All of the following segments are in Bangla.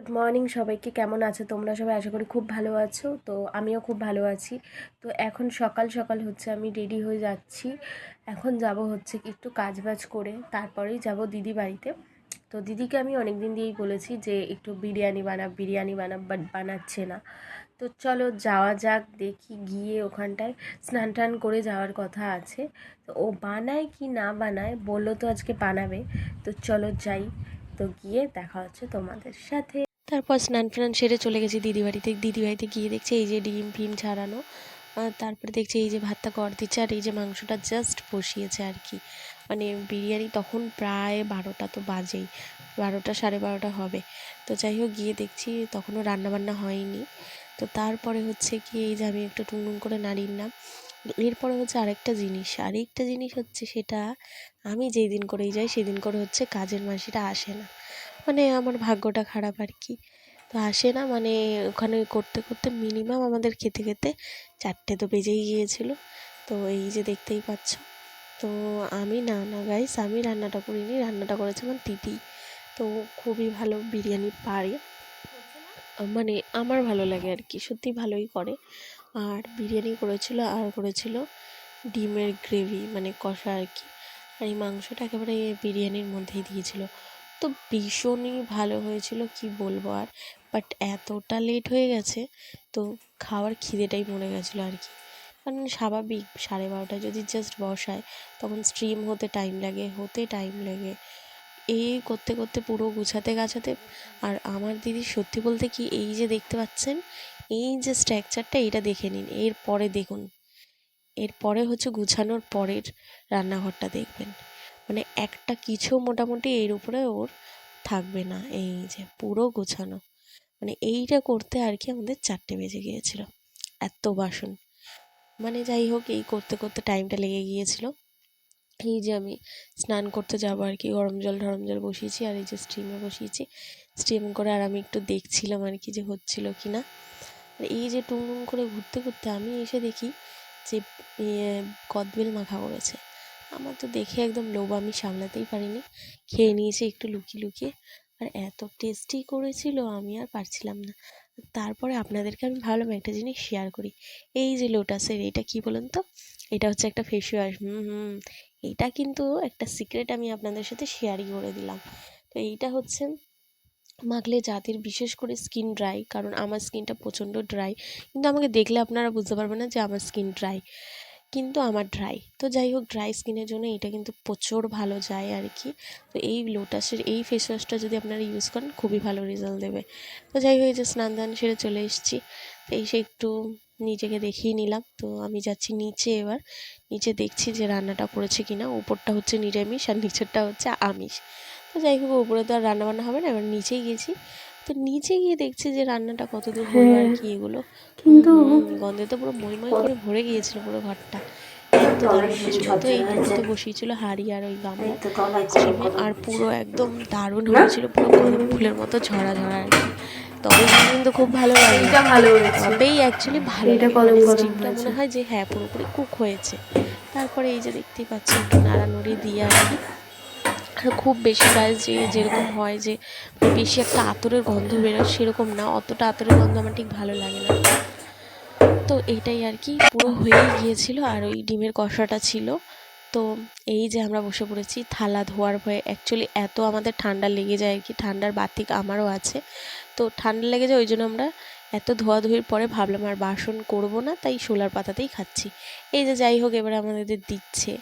গুড মর্নিং সবাইকে, কেমন আছো তোমরা সবাই? আশা করি খুব ভালো আছো। তো আমিও খুব ভালো আছি। তো এখন সকাল সকাল হচ্ছে আমি রেডি হয়ে যাচ্ছি। এখন যাব হচ্ছে একটু কাজ বাজ করে, তারপরেই যাব দিদি বাড়িতে। তো দিদিকে আমি অনেক দিন দিয়েই বলেছি যে একটু বিরিয়ানি বানা বিরিয়ানি বানা বাট বানাচ্ছে না। তো চলো যাওয়া যাক, দেখি গিয়ে ওখানটায় স্নান টান করে যাওয়ার কথা আছে। তো ও বানায় কি না বানায়, বলল তো আজকে বানাবে। তো চলো যাই। তো গিয়ে দেখা হচ্ছে তোমাদের সাথে। তারপর স্নান ফ্নান সেরে চলে গেছি দিদি বাড়িতে। দিদি বাড়িতে গিয়ে দেখছি এই যে ডিম, ফিম ছাড়ানো। তারপরে দেখছি এই যে ভাতটা কর দিচ্ছে আর এই যে মাংসটা জাস্ট বসিয়েছে আর কি। মানে বিরিয়ানি তখন প্রায় বারোটা তো বাজেই। বারোটা সাড়ে বারোটা হবে। তো যাই হোক, গিয়ে দেখছি তখনও রান্নাবান্না হয়নি। তো তারপরে হচ্ছে কি, এই যে আমি একটু টুনটুন করে নাড়িয়ে নিলাম। এরপরে হচ্ছে আরেকটা জিনিস। আরেকটা জিনিস হচ্ছে সেটা, আমি যেই দিন করেই যাই, সেদিন করে হচ্ছে কাজের মাসিটা আসে না। মানে আমার ভাগ্যটা খারাপ আর কি তো আসে না মানে ওখানে করতে করতে মিনিমাম আমাদের খেতে খেতে চারটে তো বেজেই গিয়েছিল। তো এই যে দেখতেই পাচ্ছ। তো আমি, না না গাইস আমি রান্নাটা করিনি, রান্নাটা করেছে আমার দিদি। তো খুবই ভালো বিরিয়ানি পারে। মানে আমার ভালো লাগে আর কি সত্যি ভালোই করে। আর বিরিয়ানি করেছিল, আর করেছিল ডিমের গ্রেভি মানে কষা আর কি আর এই মাংসটা একেবারে বিরিয়ানির মধ্যেই দিয়েছিল। তো ভীষণই ভালো হয়েছিল, কি বলব আর। বাট এতটা লেট হয়ে গেছে, তো খাওয়ার খিদেটাই মরে গেছিল আর কি। কারণ স্বাভাবিক, সাড়ে বারোটায় যদি জাস্ট বসায়, তখন স্ট্রিম হতে টাইম লাগে, হতে টাইম লাগে। এই করতে করতে পুরো গুছাতে গাছাতে, আর আমার দিদি সত্যি বলতে কি এই যে দেখতে পাচ্ছেন, এই যে স্ট্রাকচারটা এটা দেখে নিন এর পরে দেখুন। এরপরে হচ্ছে গুছানোর পরের রান্নাঘরটা দেখবেন। মানে একটা কিছু মোটামুটি এর উপরে ওর থাকবে না, এই যে পুরো গোছানো। মানে এইটা করতে আর কি আমাদের চারটে বেজে গিয়েছিল, এত বাসন। মানে যাই হোক, এই করতে করতে টাইমটা লেগে গিয়েছিল। এই যে আমি স্নান করতে যাব আর কি, গরম জল ঠরম জল বসিয়েছি আর এই যে স্টিমে বসিয়েছি। স্টিম করে আর আমি একটু দেখছিলাম আর কি যে হচ্ছিল কি না। এই যে টুংটুং করে ঘুরতে ঘুরতে আমি এসে দেখি যে ইয়ে কদবেল মাখা করেছে। আমার তো দেখে একদম লোভ, আমি সামলাতেই পারিনি। খেয়ে নিয়েছি একটু লুকিয়ে লুকিয়ে। আর এত টেস্টি করেছিল, আমি আর পারছিলাম না। তারপরে আপনাদেরকে আমি ভাবলাম একটা জিনিস শেয়ার করি। এই যে লোটাসের এটা কি বলুন তো? এটা হচ্ছে একটা ফেস ওয়াশ হুম হুম। এইটা কিন্তু একটা সিক্রেট আমি আপনাদের সাথে শেয়ারই করে দিলাম। তো এইটা হচ্ছে মাখলে যাদের বিশেষ করে স্কিন ড্রাই কারণ আমার স্কিনটা প্রচণ্ড ড্রাই কিন্তু আমাকে দেখলে আপনারা বুঝতে পারবেন না যে আমার স্কিন ড্রাই কিন্তু আমার ড্রাই তো যাই হোক ড্রাই স্কিনের জন্য এটা কিন্তু প্রচুর ভালো যায় আর কি তো এই লোটাসের এই ফেস ওয়াশটা যদি আপনারা ইউজ করেন, খুবই ভালো রেজাল্ট দেবে। তো যাই হোক, এই যে স্নান দান সেরে চলে এসেছি। তো এসে একটু নিজেকে দেখিয়ে নিলাম। তো আমি যাচ্ছি নিচে এবার। নিচে দেখছি যে রান্নাটা করেছে কি না উপরটা হচ্ছে নিরামিষ আর নিচেরটা হচ্ছে আমিষ। তো যাই হোক, উপরে তো আর রান্নাবান্না হবে না। এবার নিচেই গেছি। তো নিচে গিয়ে দেখছি যে রান্নাটা কত দূর হলো আর কি এগুলো। কিন্তু গন্ধে তো পুরো মইময় করে ভরে গিয়েছিল পুরো ঘরটা। এত দারুণ হয়েছিল। তো এই পুরোতে বসিয়েছিল হাড়ি আর ওই গামলা। পুরো একদম দারুণ হয়েছিল। পুরো ফুলের মতো ঝরা ঝরা আর কি। তবে কিন্তু খুব ভালো লাগে। এটা ভালো হয়েছে। তবেই অ্যাকচুয়ালি ভালো এটা কলম মানে স্টিমটা মনে হয় যে হ্যাঁ পুরোপুরি কুক হয়েছে। তারপরে এই যে দেখতেই পাচ্ছি একটু নাড়ানুড়ি দিয়ে আর কি। আর খুব বেশি গাছ যে যেরকম হয় যে বেশি একটা আতরের গন্ধ বেরোয় সেরকম না। অতটা আতরের গন্ধ আমার ঠিক ভালো লাগে না। তো এইটাই আর কি, পুরো হয়েই গিয়েছিল আর ওই ডিমের কষাটা ছিল। তো এই যে আমরা বসে পড়েছি থালা ধোয়ার ভয়ে। অ্যাকচুয়ালি এত আমাদের ঠান্ডা লেগে যায় আর কি, ঠান্ডার বাতিক আমারও আছে। তো ঠান্ডা লেগে যায় ওই জন্য আমরা এত ধোয়াধুয়ির পরে ভাবলাম আর বাসন করব না, তাই শোলার পাতাতেই খাচ্ছি। এই যে যাই হোক এবারে আমাদের দিচ্ছে।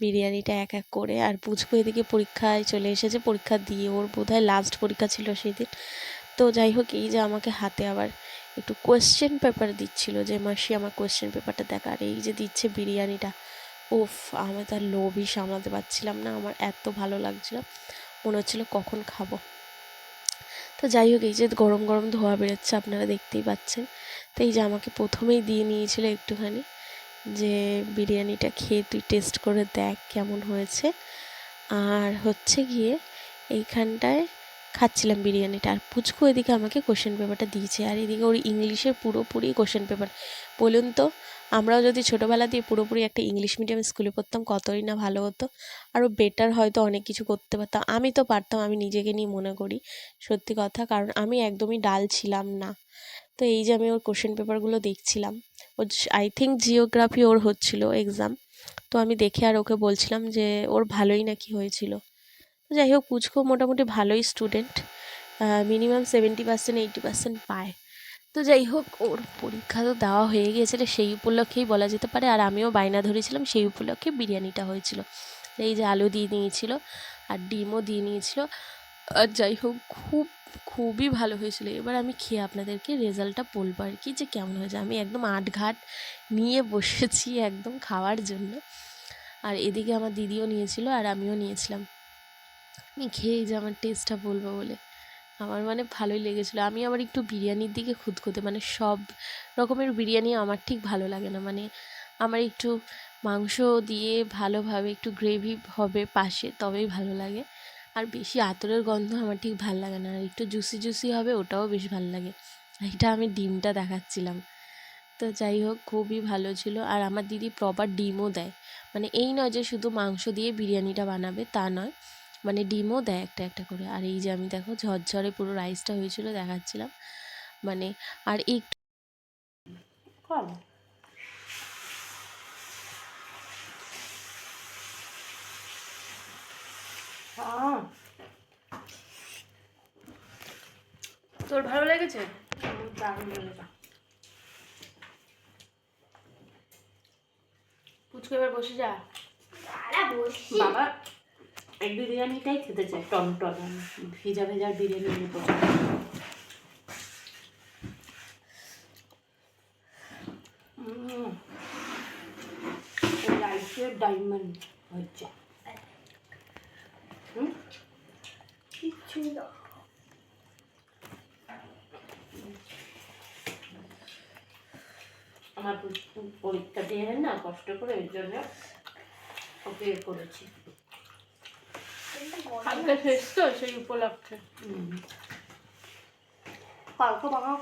বিরিয়ানিটা এক এক করে। আর পুচকু এদিকে পরীক্ষায় চলে এসেছে, পরীক্ষা দিয়ে ওর বোধহয় লাস্ট পরীক্ষা ছিল সেদিন। তো যাই হোক, এই যে আমাকে হাতে আবার একটু কোয়েশ্চেন পেপার দিচ্ছিল যে, মাসি, আমার কোয়েশ্চেন পেপারটা দেখা। আর এই যে দিচ্ছে বিরিয়ানিটা, উফ, আমি তার লোভই সামলাতে পারছিলাম না, আমার এত ভালো লাগছিল। মনে হচ্ছিল কখন খাব। তো যাই হোক, এই যে গরম গরম ধোয়া বেরোচ্ছে, আপনারা দেখতেই পাচ্ছেন। তো এই যে আমাকে প্রথমেই দিয়ে নিয়েছিল একটুখানি। যে বিরিয়ানিটা খেয়ে তুই টেস্ট করে দেখ কেমন হয়েছে। আর হচ্ছে গিয়ে এইখানটায় খাচ্ছিলাম বিরিয়ানিটা। আর পুচকু এদিকে আমাকে কোশ্চেন পেপারটা দিয়েছে। আর এদিকে ওর ইংলিশের পুরোপুরি কোশ্চেন পেপার বলুন তো, আমরাও যদি ছোটোবেলা দিয়ে পুরোপুরি একটা ইংলিশ মিডিয়াম স্কুলে পড়তাম, কতই না ভালো হতো। আরও বেটার হয়তো অনেক কিছু করতে পারতাম। আমি তো পারতাম, আমি নিজেকে নিয়ে মনে করি। সত্যি কথা, কারণ আমি একদমই ডাল ছিলাম না। তো এই যে আমি ওর কোশ্চেন পেপারগুলো দেখছিলাম। ওর আই থিঙ্ক জিওগ্রাফি ওর হচ্ছিল এক্সাম তো আমি দেখে আর ওকে বলছিলাম যে, ওর ভালোই নাকি হয়েছিল? যাই হোক, পুচকো মোটামুটি ভালোই student minimum seventy percent eighty percent পায়। তো যাই হোক, ওর পরীক্ষা তো দেওয়া হয়ে গিয়েছিল সেই উপলক্ষেই বলা যেতে পারে। আর আমিও বায়না ধরেছিলাম, সেই উপলক্ষে বিরিয়ানিটা হয়েছিল। এই যে আলু দিয়ে নিয়েছিল, আর ডিমও দিয়ে নিয়েছিল। আর যাই হোক, খুব, খুবই ভালো হয়েছিল। এবার আমি খেয়ে আপনাদেরকে রেজাল্টটা বলব আর কি, যে কেমন হয়েছে। আমি একদম আট ঘাট নিয়ে বসেছি একদম খাওয়ার জন্য। আর এদিকে আমার দিদিও নিয়েছিল আর আমিও নিয়েছিলাম। আমি খেয়ে যে আমার টেস্টটা বলব বলে, আমার মানে ভালোই লেগেছিলো। আমি আবার একটু বিরিয়ানির দিকে খুঁতখুঁতে মানে সব রকমের বিরিয়ানি আমার ঠিক ভালো লাগে না। মানে আমার একটু মাংস দিয়ে ভালোভাবে একটু গ্রেভি হবে পাশে, তবেই ভালো লাগে। আর বেশি আতরের গন্ধ আমার ঠিক ভালো লাগে না। আর একটু জুসি জুসি হবে, ওটাও বেশ ভালো লাগে। এটা আমি ডিমটা দেখাচ্ছিলাম। তো যাই হোক, খুবই ভালো ছিল। আর আমার দিদি প্রপার ডিমও দেয়। মানে এই নয় যে শুধু মাংস দিয়ে বিরিয়ানিটা বানাবে, তা নয়। মানে ডিমও দেয় একটা একটা করে। আর এই যে আমি দেখো, ঝরঝরে পুরো রাইসটা হয়েছিল, দেখাচ্ছিলাম। মানে আর একটু কল হ্যাঁ তোর ভালো লেগেছে? আমার দারুণ লেগেছে পুচকো এবার বসে যা। বাবা এই বিরিয়ানিটাই খেতে চাই টন টন ভিজা ভেজা বিরিয়ানি নিয়ে পছন্দ ডায়মন্ড হচ্ছে না আমার পরীক্ষা দিয়ে না কষ্ট করে ওই জন্য ওকে করেছি। কালকে শেষ তো সেই উপলক্ষে। হুম। কালকে বানাও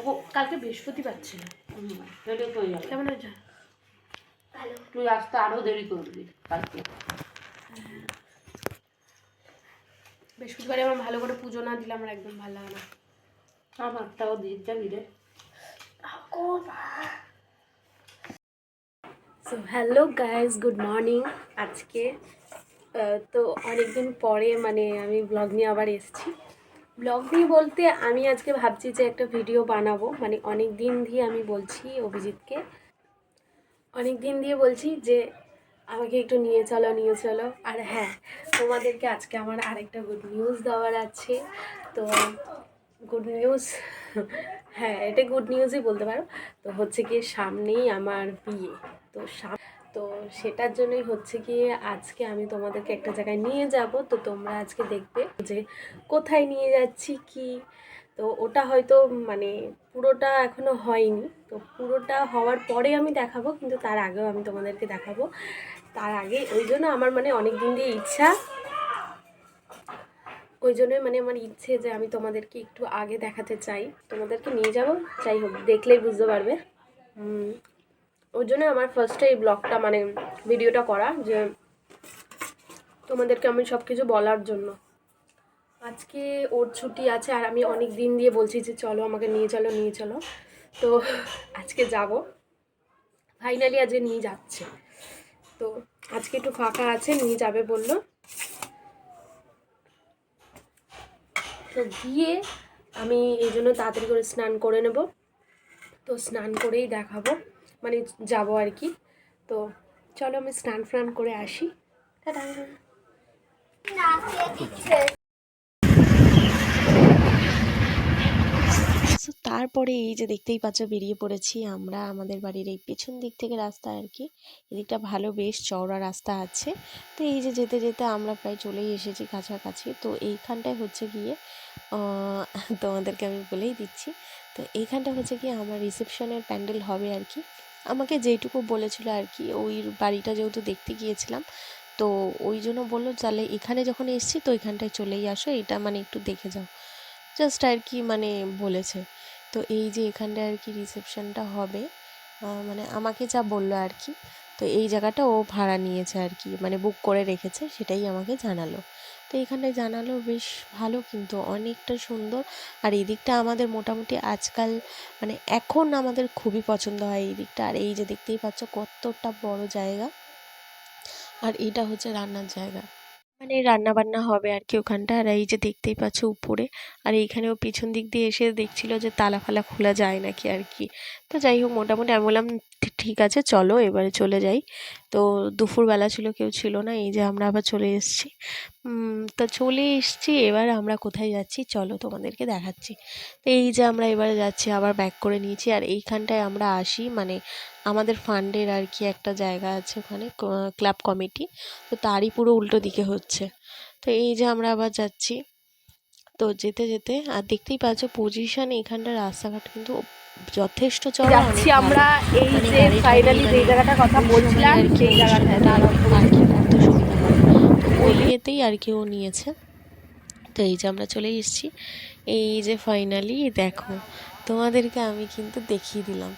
ও কালকে বৃহস্পতিবার ছিল। কেমন হয়েছে? তুই আসতে আরও দেরি করবি কালকে। বৃহস্পতিবারে আমার ভালো করে পুজো না দিলে আমার একদম ভালো লাগে না। আমারটাও দিয়ে যাবি রে so hello guys good morning আজকে তো অনেক দিন পরে মানে আমি ব্লগ নিয়ে আবার এসেছি। ব্লগ নিয়ে বলতে আমি আজকে ভাবছি যে একটা ভিডিও বানাবো। মানে অনেক দিন দিয়ে আমি বলছি অভিজিৎকে। অনেক দিন দিয়ে বলছি যে আমাকে একটু নিয়ে চলো নিয়ে চলো। আর হ্যাঁ তোমাদেরকে আজকে আমার আরেকটা গুড নিউজ দেওয়ার আছে। তো গুড নিউজ হ্যাঁ এটা গুড নিউজই বলতে পারো। তো হচ্ছে গিয়ে সামনেই আমার বিয়ে। তো তো সেটার জন্যই হচ্ছে গিয়ে আজকে আমি তোমাদেরকে একটা জায়গায় নিয়ে যাব। তো তোমরা আজকে দেখবে যে কোথায় নিয়ে যাচ্ছি, কি? তো ওটা হয়তো মানে পুরোটা এখনও হয়নি। তো পুরোটা হওয়ার পরে আমি দেখাবো, কিন্তু তার আগেও আমি তোমাদেরকে দেখাবো। তার আগে, ওই জন্য আমার মানে অনেক দিন দিয়ে ইচ্ছা। ওই জন্যই মানে আমার ইচ্ছে যে আমি তোমাদেরকে একটু আগে দেখাতে চাই। তোমাদেরকে নিয়ে যাব, যাই হোক, দেখলেই বুঝতে পারবে। ওই জন্য আমার ফার্স্টে এই ব্লগটা মানে ভিডিওটা করা যে তোমাদেরকে আমি সব কিছু বলার জন্য। আজকে ওর ছুটি আছে আর আমি অনেক দিন দিয়ে বলছি যে চলো আমাকে নিয়ে চলো নিয়ে চলো। তো আজকে যাব। ফাইনালি আজকে নিয়ে যাচ্ছে। তো আজকে একটু ফাঁকা আছে, নিয়ে যাবে বলল। তো গিয়ে আমি এই জন্য তাড়াতাড়ি করে স্নান করে নেব। তো স্নান করেই দেখাবো মানে যাব আর কি। তো চলো আমি স্নান ফ্নান করে আসি। টাটা। So, তারপরে এই যে দেখতেই পাচ্ছ বেরিয়ে পড়েছি আমরা আমাদের বাড়ির এই পেছন দিক থেকে রাস্তা আর কি। এদিকটা ভালো বেশ চওড়া রাস্তা আছে। তো এই যে যেতে যেতে আমরা প্রায় চলেই এসেছি কাছাকাছি। তো এইখানটায় হচ্ছে গিয়ে তোমাদেরকে আমি বলেই দিচ্ছি। তো এইখানটা হচ্ছে গিয়ে আমার রিসেপশনের প্যান্ডেল হবে আর কি। আমাকে যেইটুকু বলেছিল আর কি ওই বাড়িটা যেহেতু দেখতে গিয়েছিলাম তো ওই জন্য বলল তাহলে এখানে যখন এসছি তো এখানটায় চলেই আসো এটা মানে একটু দেখে যাও। জাস্ট আর কি মানে বলেছে। তো এই যে এখানটায় আর কি রিসেপশনটা হবে মানে আমাকে যা বলল আর কি, তো এই জায়গাটা ও ভাড়া নিয়েছে আর কি মানে বুক করে রেখেছে, সেটাই আমাকে জানালো। তো এখানে জানালো, বেশ ভালো কিন্তু অনেকটা সুন্দর। আর এই দিকটা আমাদের মোটামুটি আজকাল মানে এখন আমাদের খুবই পছন্দ হয় এই দিকটা। আর এই যে দেখতেই পাচ্ছ কতটা বড় জায়গা। আর এটা হচ্ছে রান্নার জায়গা। মানে রান্না বান্না হবে আর কি ওখানটা। আর এই যে দেখতেই পাচ্ছ উপরে। আর এইখানেও পিছন দিক দিয়ে এসে দেখছিল যে তালা ফালা খোলা যায় নাকি আর কি তো যাই হোক, মোটামুটি আমি বললাম ঠিক আছে, চলো এবারে চলে যাই। তো দুপুরবেলা ছিল, কেউ ছিল না। এই যে আমরা আবার চলে এসেছি। তো চলে এসেছি, এবার আমরা কোথায় যাচ্ছি চলো তোমাদেরকে দেখাচ্ছি। তো এই যে আমরা এবারে যাচ্ছি, আবার ব্যাক করে নিয়েছি। আর এইখানটায় আমরা আসি মানে আমাদের ফান্ডের আর কি একটা জায়গা আছে ওখানে ক্লাব কমিটি। তো তারই পুরো উল্টো দিকে হচ্ছে। তো এই যে আমরা আবার যাচ্ছি তো যেতে যেতে আর দেখতেই পাচ্ছ পজিশন এখানটার রাস্তাঘাট কিন্তু যথেষ্ট চড়া যাচ্ছি আমরা এই মানে যে ফাইনালি যে মানে জায়গাটার কথা বলছিলাম আর কি সেই জায়গাটায় পার্কিং করতে সুবিধা হয়। তো ওই ইয়েতেই আর কি ও নিয়েছে। তো এই যে আমরা চলে এসেছি। এই যে ফাইনালি দেখো তোমাদেরকে আমি কিন্তু দেখিয়ে দিলাম।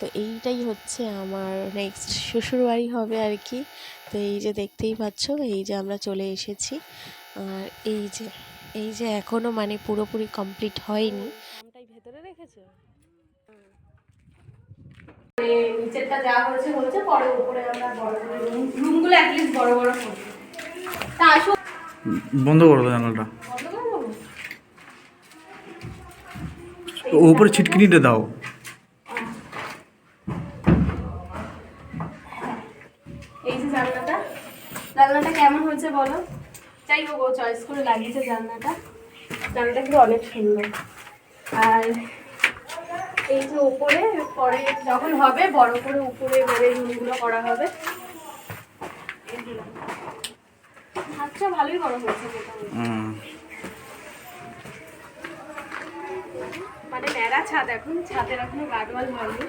তো এইটাই হচ্ছে আমার নেক্সট শ্বশুরবাড়ি হবে আর কি তো এই যে দেখতেই পাচ্ছ এই যে আমরা চলে এসেছি। আর এই যে এই যে এখনও মানে পুরোপুরি কমপ্লিট হয়নি। ভেতরে রেখেছো? নিচেরটা যা হয়েছে হয়েছে পরে উপরে আমরা বড় বড় রুম রুমগুলো অ্যাটলিস্ট বড় বড় করব। তা আসো। বন্ধ করে দাও জানালাটা। বন্ধ উপরে ছিটকিনিটা দাও। এই যে জানলাটা। জানলাটা কেমন হয়েছে বলো? যাই হোক ও চয়েস করে লাগিয়েছে জানলাটা। জানলাটা কিন্তু অনেক সুন্দর। আর এই যে উপরে পরে যখন হবে বড় করে উপরে মানে রুমগুলো করা হবে। আচ্ছা ভালোই বড় হয়েছে। মোটামুটি মানে ছাদ এখন, ছাদের এখনও গাডওয়াল হয়নি।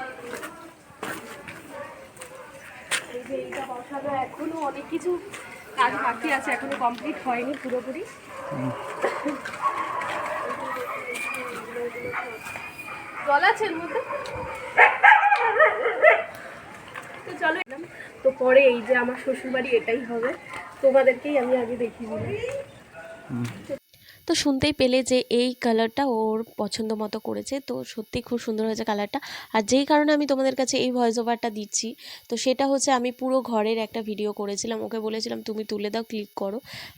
এই যে এইটা বসানো এখনও, অনেক কিছু কাজ বাকি আছে, এখনও কমপ্লিট হয়নি পুরোপুরি। জল আছে এর তো চলো তো পরে এই যে আমার শ্বশুর বাড়ি এটাই হবে, তোমাদেরকেই আমি আগে দেখিয়ে দিলাম। তো শুনতেই পেলে যে এই কালারটা ওর পছন্দ মতো করেছে। তো সত্যি খুব সুন্দর হয়েছে কালারটা আর যেই কারণে আমি তোমাদের কাছে এই ভয়েস ওভারটা দিচ্ছি, তো সেটা হচ্ছে আমি পুরো ঘরের একটা ভিডিও করেছিলাম। ওকে বলেছিলাম, তুমি তুলে দাও ক্লিক করো।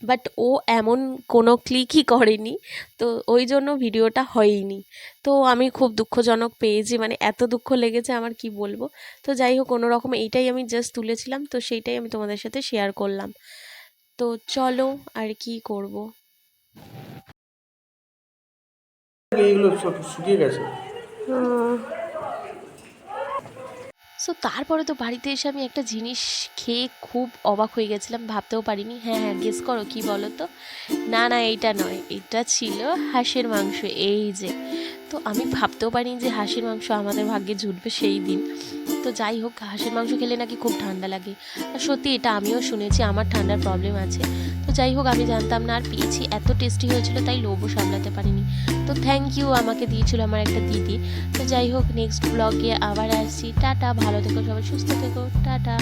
বাট ও এমন কোনো ক্লিকই করেনি। তো ওই জন্য ভিডিওটা হয়নি তো আমি খুব দুঃখজনক পেয়েছি। মানে এত দুঃখ লেগেছে আমার, কি বলব? তো যাই হোক কোনো রকম এইটাই আমি জাস্ট তুলেছিলাম। তো সেইটাই আমি তোমাদের সাথে শেয়ার করলাম। তো চলো আর কি করব? গেছে। সো তারপরে তো বাড়িতে এসে আমি একটা জিনিস খেয়ে খুব অবাক হয়ে গেছিলাম, ভাবতেও পারিনি। হ্যাঁ হ্যাঁ গেস করো কি বলো তো না না, এইটা নয় এটা ছিল হাঁসের মাংস। এই যে তো আমি ভাবতেও পারিনি যে হাঁসের মাংস আমাদের ভাগ্যে জুটবে সেই দিন। তো যাই হোক, হাঁসের মাংস খেলে নাকি খুব ঠান্ডা লাগে। আর সত্যি এটা আমিও শুনেছি, আমার ঠান্ডার প্রবলেম আছে। তো যাই হোক, আমি জানতাম না আর পেয়েছি। এত টেস্টি হয়েছিল, তাই লোভও সামলাতে পারিনি। তো থ্যাংক ইউ আমাকে দিয়েছিল আমার একটা দিদি। তো যাই হোক নেক্সট ব্লগে আবার আসছি। টাটা, ভালো থেকো সবাই, সুস্থ থেকো। টাটা।